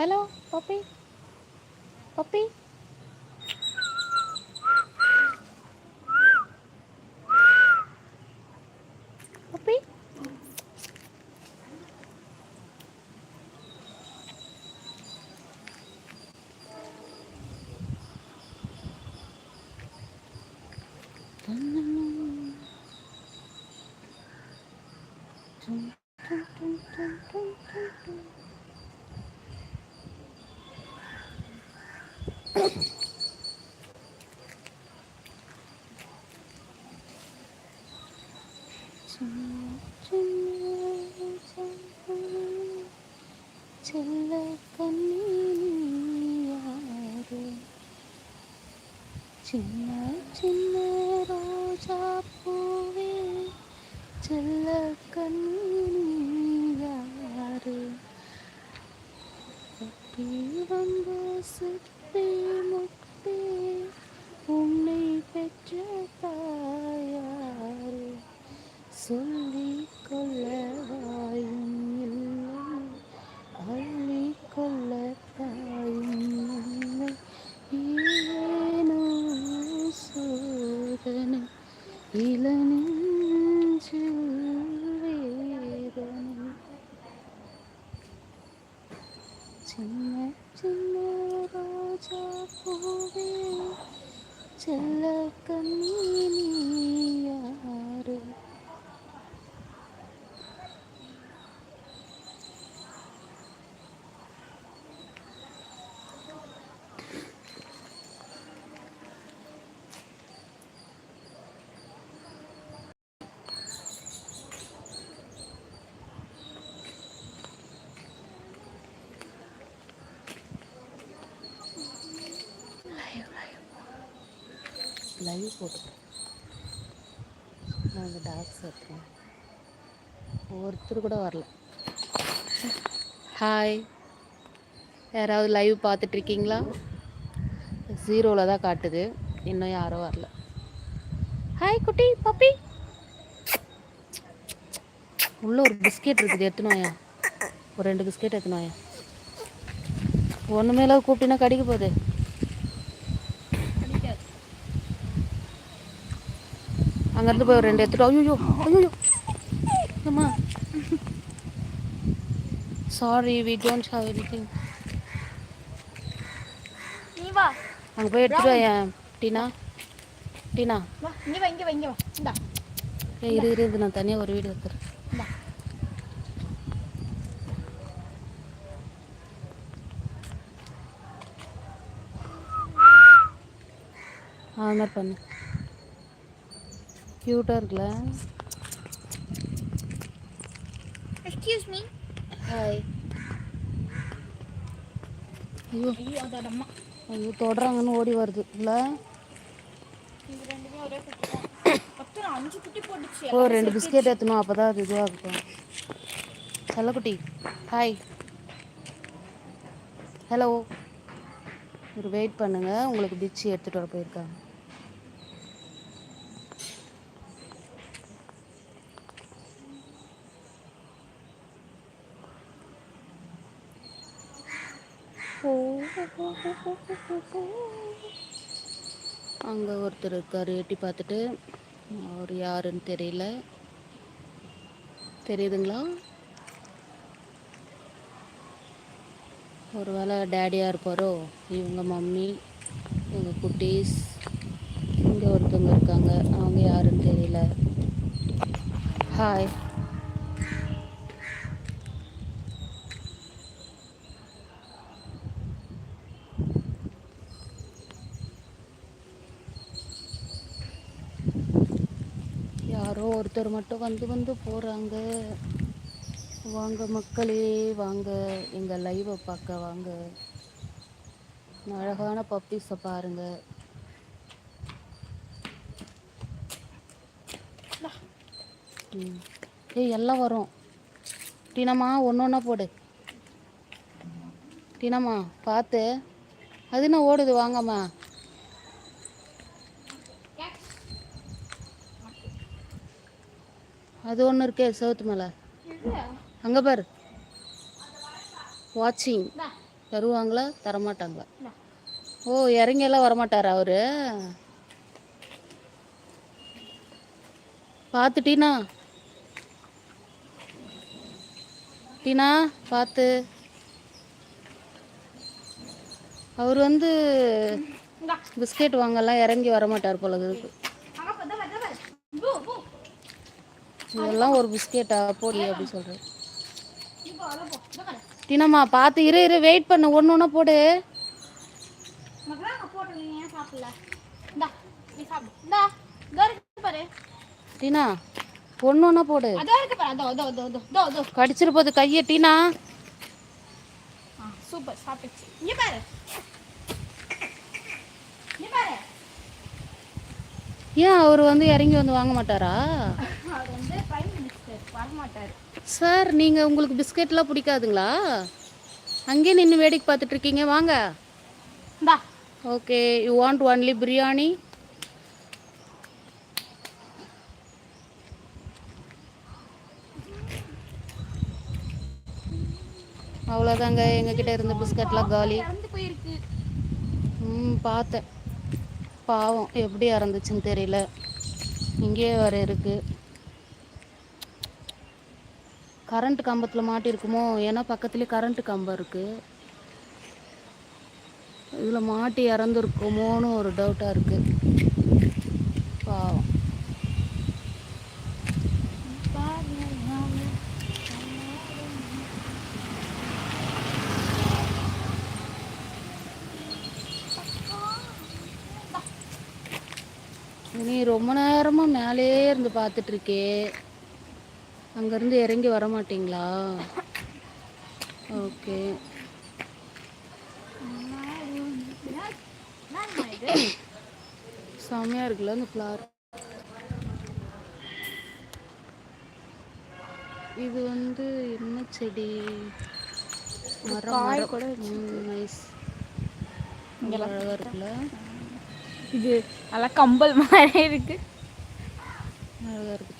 Hello puppy puppy செல்ல கண்ணீயாரு சின்ன சின்ன ரோஜா பூவே செல்ல கண்ணீயாரு கட்டி வந்து சிப்பி முட்டி உன்னை பெற்ற தாயாரு சொல்லிக் கொள்ள வாயும் இல்லை அள்ளிக் கொள்ள தாயும் இல்லை ஏனோ சோதனை இளநெஞ்சில் வேதனை சின்ன சின்ன ரோஜா பூவே செல்ல கண்ணீ யாரு லைவ் போட்டு நான் டாக்ஸ் இருக்கேன். ஒருத்தர் கூட வரல. ஹாய் யாராவது லைவ் பார்த்துட்ருக்கீங்களா ஜீரோவில் தான் காட்டுது. இன்னும் யாரும் வரல. ஹாய் குட்டி பப்பி உள்ளே ஒரு பிஸ்கெட் இருக்குது எடுத்துன்னு வாயா. ஒரு ரெண்டு பிஸ்கெட் எடுத்துன்னு வாயா. ஒன்று கூப்பிட்டினா கடிக்க போகுது. அங்கேருந்து போய் ரெண்டு எடுத்துட்டு ஐயோ ஐயோ அம்மா. Sorry we don't have anything நீ வா. அங்கே போய் எடுத்துட்டு வாயேன் டீனா? டீனா? வா இங்க வா இங்க வா இங்க வா. இந்தா. இரு இரு இது நான் தனியாக ஒரு வீடு இந்தா. அது மாதிரி பண்ணு. க்யூட்டாக இருக்குல்ல? எக்ஸ்கியூஸ் மீ ஹாய் ஐயோ. ஐயோ தொடுறாங்கன்னு ஓடி வருது. இல்லை? இது ரெண்டுமே ஒரே குட்டி தான். பத்து அஞ்சு குட்டி போட்டுச்சு. ஓ ரெண்டு பிஸ்கெட் ஏற்றணும் அப்போ தான் அது இதுவாக இருக்கும் செல்லக்குட்டி ஹாய் ஹலோ ஒரு வெயிட் பண்ணுங்க. உங்களுக்கு டிச்சு எடுத்துகிட்டு வர போயிருக்காங்க. அங்கே ஒருத்தர் இருக்கார் எட்டி பார்த்துட்டு அவர் யாருன்னு தெரியல. தெரியுதுங்களா? ஒரு வேளை டேடியாக இருப்பாரோ இவங்க மம்மி இவங்க குட்டீஸ் இங்கே ஒருத்தவங்க இருக்காங்க அவங்க யாருன்னு தெரியல. ஹாய் யாரோ ஒருத்தர் மட்டும் வந்து வந்து போகிறாங்க வாங்க மக்களே வாங்க. எங்கள் லைவை பார்க்க வாங்க. அழகான பப்பீஸை பாருங்கள் ஏய் எல்லாம் வரும். டீனம்மா ஒன்று ஒன்றா போடு. டீனம்மா பார்த்து. அது என்ன ஓடுது? வாங்கம்மா. அது ஒன்று இருக்கே செவத்து மேலே. அங்கே பாரு. வாட்சிங் தருவாங்களா? தரமாட்டாங்களா? ஓ இறங்கி எல்லாம் வரமாட்டாரா அவரு? பார்த்து டீனா. டீனா பார்த்து அவர் வந்து பிஸ்கெட் வாங்கலாம் இறங்கி வரமாட்டார் போல இருக்கு. இதெல்லாம் ஒரு பிஸ்கெட்டா? போடி அப்படி சொல்கிறேன் நீ பார்த்து இரு இரு வெயிட் பண்ணு. ஒன்று ஒன்றா போடு. டீனா ஒன்று ஒன்றா போடு. கடிச்சிரு போது கையை டீனா. சூப்பர் சாப்பிடுச்சு இங்க பாரு. இங்க பாரு. ஏன் அவர் வந்து இறங்கி வந்து வாங்க மாட்டாரா? சார் நீங்கள் உங்களுக்கு பிஸ்கெட்லாம் பிடிக்காதுங்களா? அங்கேயே நின்று வேடிக்கை பார்த்துட்டு இருக்கீங்க வாங்க. Okay you want only biryani அவ்வளோதாங்க எங்ககிட்ட இருந்த பிஸ்கட்லாம் காலி. ம் பார்த்தேன். பாவம். எப்படி இறந்துச்சுன்னு தெரியல. இங்கேயே வர இருக்கு. கரண்ட் கம்பத்தில் மாட்டிருக்குமோ? ஏன்னா பக்கத்துலேயே கரண்ட் கம்பம் இருக்கு. இதில் மாட்டி இறந்துருக்குமோன்னு ஒரு டவுட்டாக இருக்குது பாவம் நீ ரொம்ப நேரமாக மேலேயே இருந்து பார்த்துட்டு இருக்கே அங்கேருந்து இறங்கி வர மாட்டீங்களா ஓகே. செம்மையாக இருக்குல்ல அந்த ஃப்ளவர் இது வந்து என்ன செடி? மரம் கூட நைஸ் அழகாக இருக்குல்ல. இது நல்லா கம்பல் மாதிரி இருக்கு. அழகாக இருக்கு.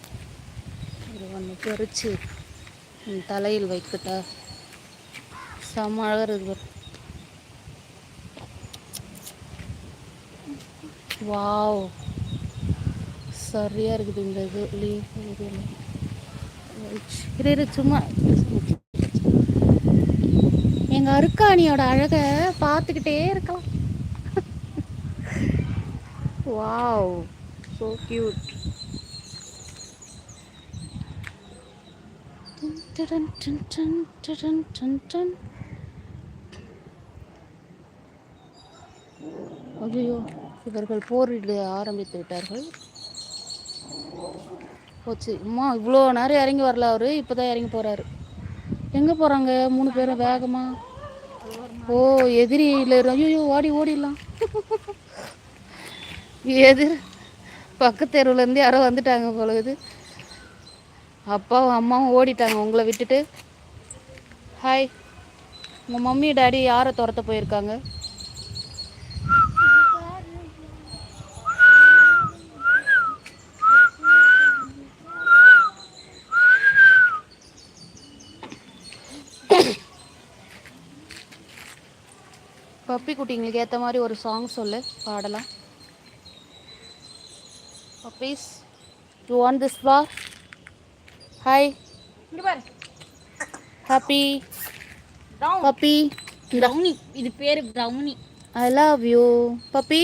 இது ஒன்று பறிச்சு தலையில் வைக்கட்டா. செம்ம அழகாக இருக்கு வாவ். சரியாக இருக்குது இந்த இது. லீஃப் இது இரு சும்மா. எங்கள் அருக்காணியோட அழகை பார்த்துக்கிட்டே இருக்கலாம். வாவ் ஸோ கியூட் ஐயோ இவர்கள் போரிட ஆரம்பித்து விட்டார்கள். போச்சு. அம்மா இவ்வளோ நேரம் இறங்கி வரல அவரு இப்போதான் இறங்கி போகிறாரு எங்கே போகிறாங்க மூணு பேரும் வேகமாக ஓ எதிரியில் ஐயோ ஓடி ஓடிடலாம். எதிர் பக்கத்து தெருவுலேருந்து யாரோ வந்துட்டாங்க பொழுது அப்பாவும் அம்மாவும் ஓடிட்டாங்க உங்களை விட்டுட்டு. ஹாய் உங்கள் மம்மி டாடி யாரை துரத்த போயிருக்காங்க? பப்பி குட்டிங்களுக்கு ஏற்ற மாதிரி ஒரு சாங் சொல்லு பாடலாம். Puppies you want this flower hi பாரு. ஹாப்பி பப்பி ப்ரௌனி இது பேரு Brownie I love you puppy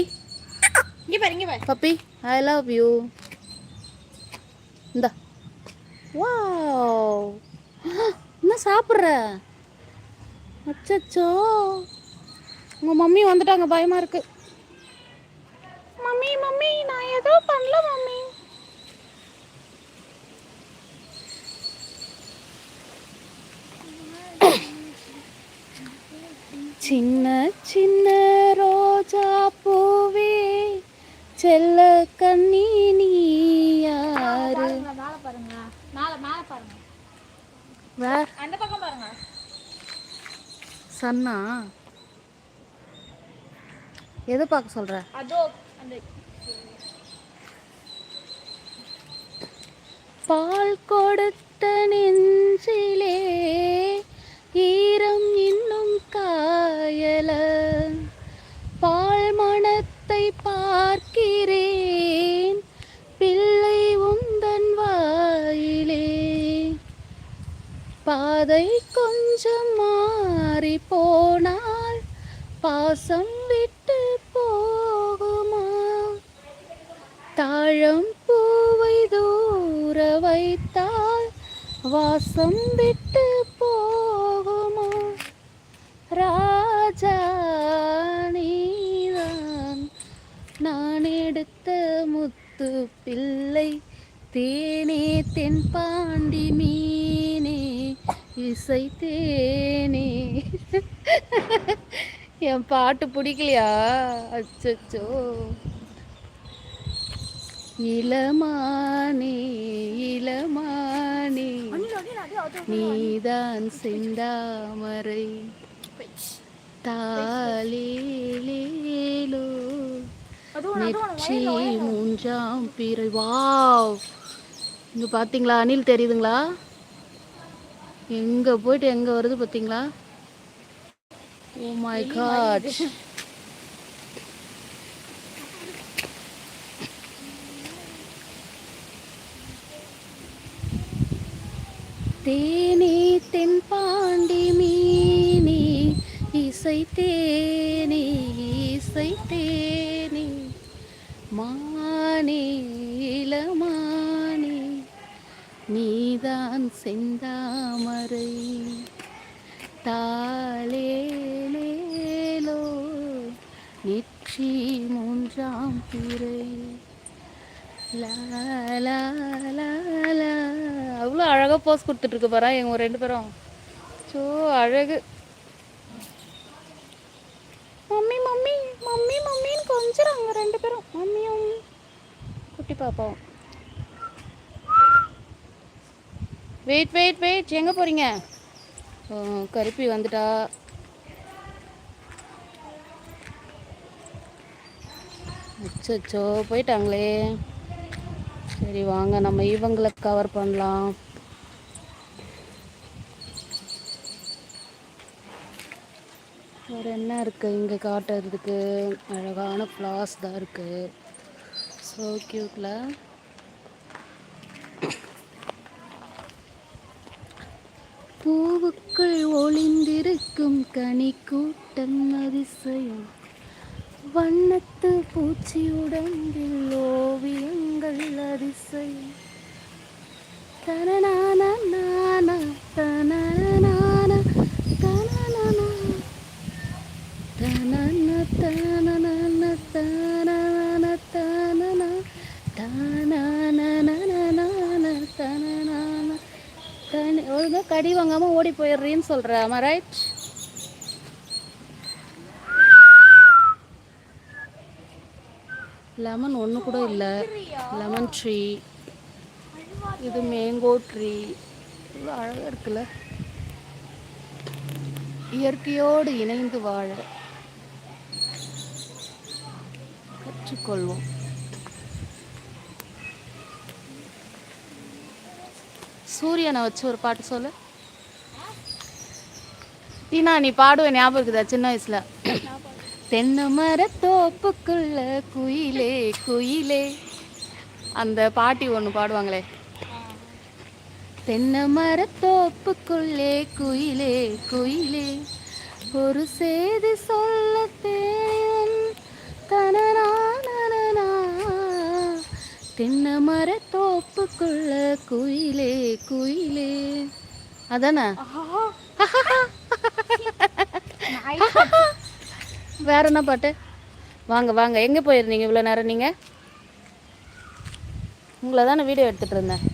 இங்க பாரு இங்க பாரு. பப்பி ஐ லவ் யூ இந்த. வாவ் என்ன சாப்பிட்ற? அச்சச்சோ. உங்கள் மம்மி வந்துட்டாங்க பயமாக இருக்கு மம்மி மம்மி நான் ஏதோ பண்ணல மம்மி சின்ன சின்ன ரோஜா பூவே செல்ல கண்ணி நீ யாரு? பாருங்க பாருங்க அந்த பக்கம் பாருங்க சன்னா எதை பார்க்க சொல்ற? அதோ அந்த பால் கொடுத்த நெஞ்சிலே தேசம் விட்டு போகுமா? ராஜா நீதான். நான் எடுத்த முத்து பிள்ளை தேனே தென் பாண்டி மீனே இசை தேனே. என் பாட்டு பிடிக்கலையா? அச்சோ இளமானே இளமானே நீதான் செந்தாமரை. தாலேலேலோ நெற்றி மூன்றாம் பிறை. வாவ்! இங்க பாத்தீங்களா? அணில் தெரியுதுங்களா? எங்க போயிட்டு எங்க வருது பாத்தீங்களா? ஓ மை காட் தேனே தென் பாண்டி மீனே இசை தேனே இசை தேனே. மானே இளமானே நீதான் செந்தாமரை. தாளேலேலோ நெற்றி மூன்றாம் பிறை லா லா அழகாக போஸ் கொடுத்துட்ருக்கு பாரா எங்க ரெண்டு பேரும். ஸோ அழகு. மம்மி மம்மி மம்மி மம்மின்னு கொஞ்சிறாங்க ரெண்டு பேரும். மம்மியும் குட்டி பாப்பாவும். வெயிட் வெயிட் வெயிட் எங்கே போகிறீங்க கருப்பி வந்துட்டா. அச்சோ போயிட்டாங்களே. சரி வாங்க நம்ம இவங்களை கவர் பண்ணலாம் வேறு என்ன இருக்குது இங்கே காட்டுறதுக்கு அழகான ஃப்ளார்ஸ் தான் இருக்குது ஸோ க்யூட்டில் பூவுக்குள் ஒளிந்திருக்கும் கனி கூட்டம் அதிசயம். வண்ணத்து பூச்சி உடம்பில் ஓவியங்கள் அதிசயம். தனநான போயிடுறேன்னு சொல்ற ஆமா ரைட் லெமன் ஒன்று கூட இல்லை. லெமன் ட்ரீ இது மேங்கோ ட்ரீ இவ்வளோ அழகாக இருக்குல்ல. இயற்கையோடு இணைந்து வாழ கற்றுக்கொள்வோம். சூரியனை வச்சு ஒரு பாட்டு சொல்லு. டீனா நீ பாடுவ ஞாபகம் இருக்குதா சின்ன வயசுல? தென்னை மர தோப்புக்குள்ள குயிலே குயிலே. அந்த பாட்டி ஒன்று பாடுவாங்களே. தென்னை மர தோப்புக்குள்ளே குயிலே குயிலே. ஒரு செய்தி சொல்ல தேன் தனனா தென்னை மர தோப்புக்குள்ள குயிலே குயிலே. அதானே? வேற என்ன பாட்டு? வாங்க வாங்க. எங்கே போயிருந்தீங்க இவ்வளோ நேரம் நீங்கள் உங்களை தானே வீடியோ எடுத்துகிட்டு இருந்தேன்.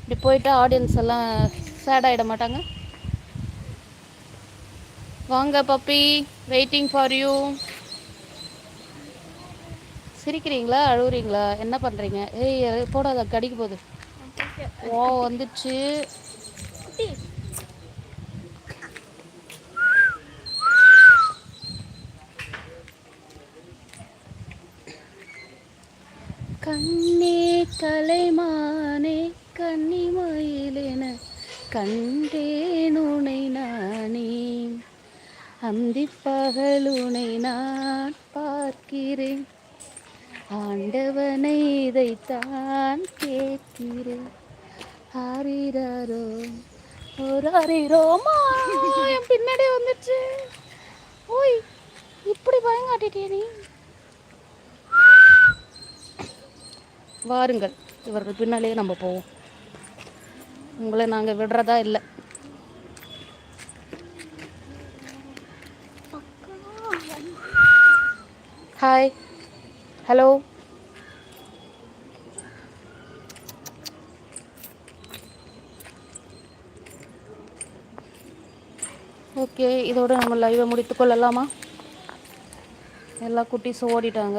இப்படி போயிட்டா ஆடியன்ஸ் எல்லாம் சேட் ஆகிட மாட்டாங்க. வாங்க பப்பி வெயிட்டிங் ஃபார் யூ சிரிக்கிறீங்களா? அழுவுறீங்களா? என்ன பண்ணுறீங்க ஏய் போடாத கடிக்க போகுது. ஓ வந்துச்சு. கண்டேனுனை நானே. அந்திப்பகலுனை நான் பார்க்கிறேன். ஆண்டவனை இதைத்தான் கேட்கிறேன். ஆரிரோ ஒரு அரிரோமா என் பின்னாடி வந்துச்சு. ஓய் இப்படி பயங்காட்டிட்டே நீ? வாருங்கள் இவர்கள் பின்னாலேயே நம்ம போவோம். உங்களை நாங்கள் விடுறதா இல்லை. ஹாய் ஹலோ ஓகே இதோடு நம்ம லைவை முடித்துக்கொள்ளலாமா எல்லா குட்டீஸும் ஓடிட்டாங்க.